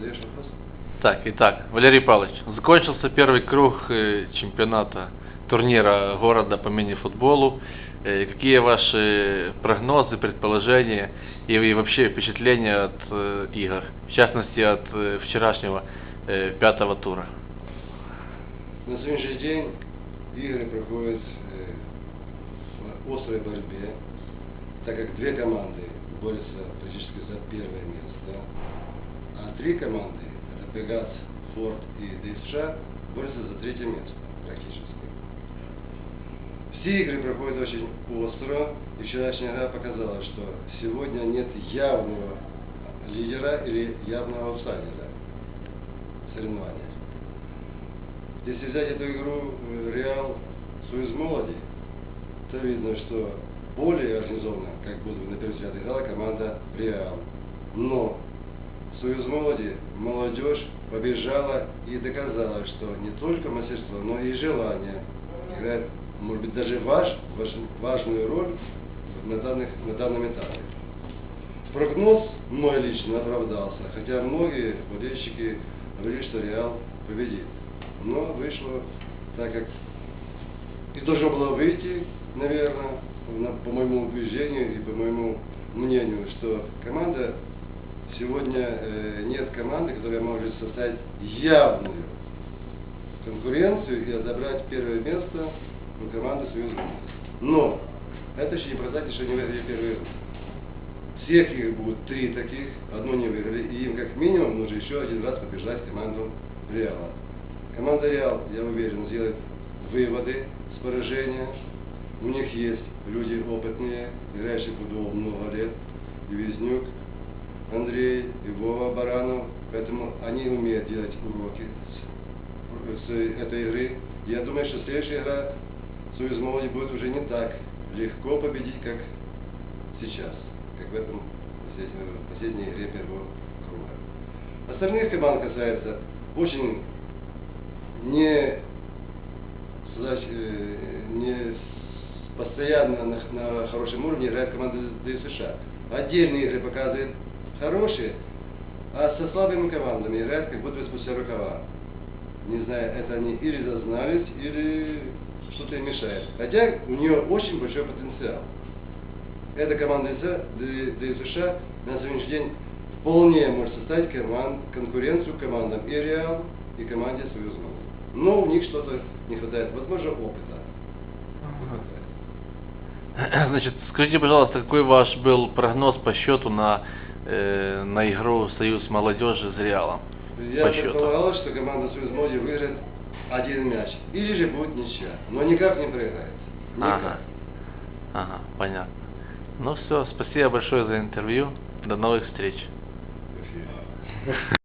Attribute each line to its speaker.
Speaker 1: Задаешь вопрос?
Speaker 2: Так, итак, Валерий Павлович, закончился первый круг э, чемпионата турнира города по мини-футболу. Э, Какие ваши прогнозы, предположения и, вообще впечатления от э, игр, в частности от вчерашнего пятого тура?
Speaker 1: На сегодняшний день игры проходят в острой борьбе, так как две команды борются практически за первое место, три команды, это Пегас, Форд и ДСШ, борются за третье место практически. Все игры проходят очень остро, и вчерашняя игра показала, что сегодня нет явного лидера или явного аутсайдера в соревнованиях. Если взять эту игру э, Реал Союз Молоди, то видно, что более организованно, как будто бы на первый взгляд играла команда Реал. Но Союз Молоди, молодежь побежала и доказала, что не только мастерство, но и желание играет, может быть, даже важ, важ- важную роль на, данных, на данном этапе. Прогноз мой лично оправдался, хотя многие болельщики говорили, что Реал победит. Но вышло так, как и должно было выйти, наверное, на- по моему убеждению и по моему мнению, что команда сегодня э, нет команды, которая может составить явную конкуренцию и отобрать первое место у команды Союз Молодежи. Но это еще не показатель, что они выиграли первый игру. Всех их будет три таких, одну не выиграли, и им как минимум нужно еще один раз побеждать команду Реала. Команда Реал, я уверен, сделает выводы с поражения. У них есть люди опытные, играющие в футбол много лет. Андрей, и Вова Баранов. Поэтому они умеют делать уроки с, с этой игры. Я думаю, что следующая игра Союз Молоди будет уже не так легко победить, как сейчас, как в этом последнем- последней игре первого круга. Остальных команд касается очень не, э, не постоянно на, на хорошем уровне играет команда ДСШ. Отдельные игры показывают хорошие, а со слабыми командами играют как будто бы спустя рукава. Не знаю, это они или зазнались, или что-то им мешает. Хотя у нее очень большой потенциал. Эта команда Д- ДСШ на сегодняшний день вполне может составить коман- конкуренцию командам и Реал, и команде Союз Молодежи. Но у них что-то не хватает, возможно, опыта.
Speaker 2: Значит, скажите, пожалуйста, какой ваш был прогноз по счету на, э, на игру Союз молодежи с Реалом?
Speaker 1: Я предполагал, что команда Союз Молодежи выиграет один мяч. Или же будет ничья. Но никак не проиграет. Никак.
Speaker 2: Ага. Ага, понятно. Ну все, спасибо большое за интервью. До новых встреч.
Speaker 1: Эфир.